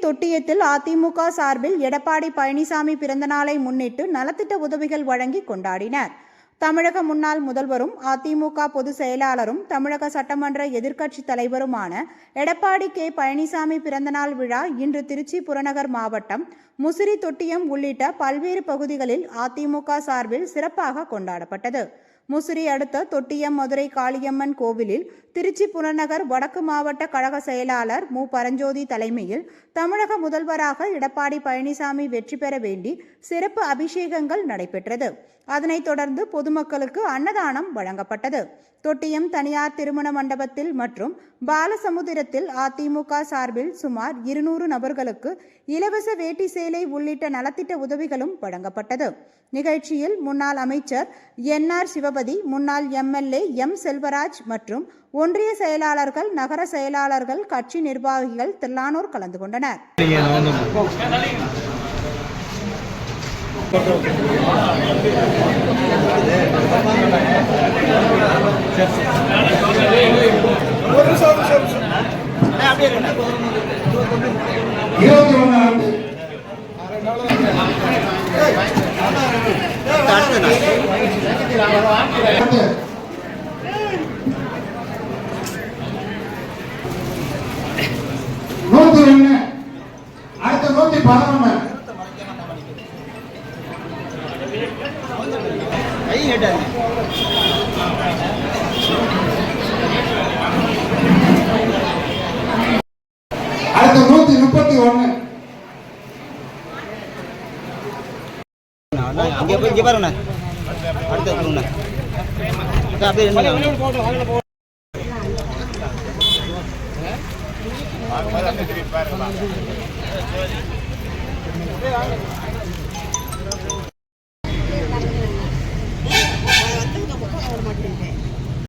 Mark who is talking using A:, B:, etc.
A: தொட்டியத்தில் அதிமுக சார்பில் எடப்பாடி பழனிசாமி பிறந்தநாளை முன்னிட்டு நலத்திட்ட உதவிகள் வழங்கி கொண்டாடினர். தமிழக முன்னாள் முதல்வரும் அதிமுக பொதுச் செயலாளரும் தமிழக சட்டமன்ற எதிர்க்கட்சித் தலைவருமான எடப்பாடி கே. பழனிசாமி பிறந்தநாள் விழா இன்று திருச்சி புறநகர் மாவட்டம் முசிறி தொட்டியம் உள்ளிட்ட பல்வேறு பகுதிகளில் அதிமுக சார்பில் சிறப்பாக கொண்டாடப்பட்டது. முசிறி அடுத்த தொட்டியம் மதுரை காளியம்மன் கோவிலில் திருச்சி புறநகர் வடக்கு மாவட்ட கழக செயலாளர் மு. பரஞ்சோதி தலைமையில் தமிழக முதல்வராக எடப்பாடி பழனிசாமி வெற்றி பெற வேண்டி சிறப்பு அபிஷேகங்கள் நடைபெற்றது. அதனைத் தொடர்ந்து பொதுமக்களுக்கு அன்னதானம் வழங்கப்பட்டது. தொட்டியம் தனியார் திருமண மண்டபத்தில் மற்றும் பாலசமுத்திரத்தில் அதிமுக சார்பில் சுமார் இருநூறு நபர்களுக்கு இலவச வேட்டி சேலை உள்ளிட்ட நலத்திட்ட உதவிகளும் வழங்கப்பட்டது. நிகழ்ச்சியில் முன்னாள் அமைச்சர் என் ஆர் சிவபதி முன்னாள் எம்எல்ஏ எம். செல்வராஜ் மற்றும் ஒன்றிய செயலாளர்கள் நகர செயலாளர்கள் கட்சி நிர்வாகிகள் தில்லானோர் கலந்து கொண்டனர்.
B: இருபத்தி அடுத்து. நூத்தி ஒண்ணு அடுத்த நூத்தி பதினொன்னு அடுத்த நூத்தி முப்பத்தி ஒண்ணு
C: அங்கே போய் இங்கே பாருண்ணா அடுத்த
D: கொடுங்க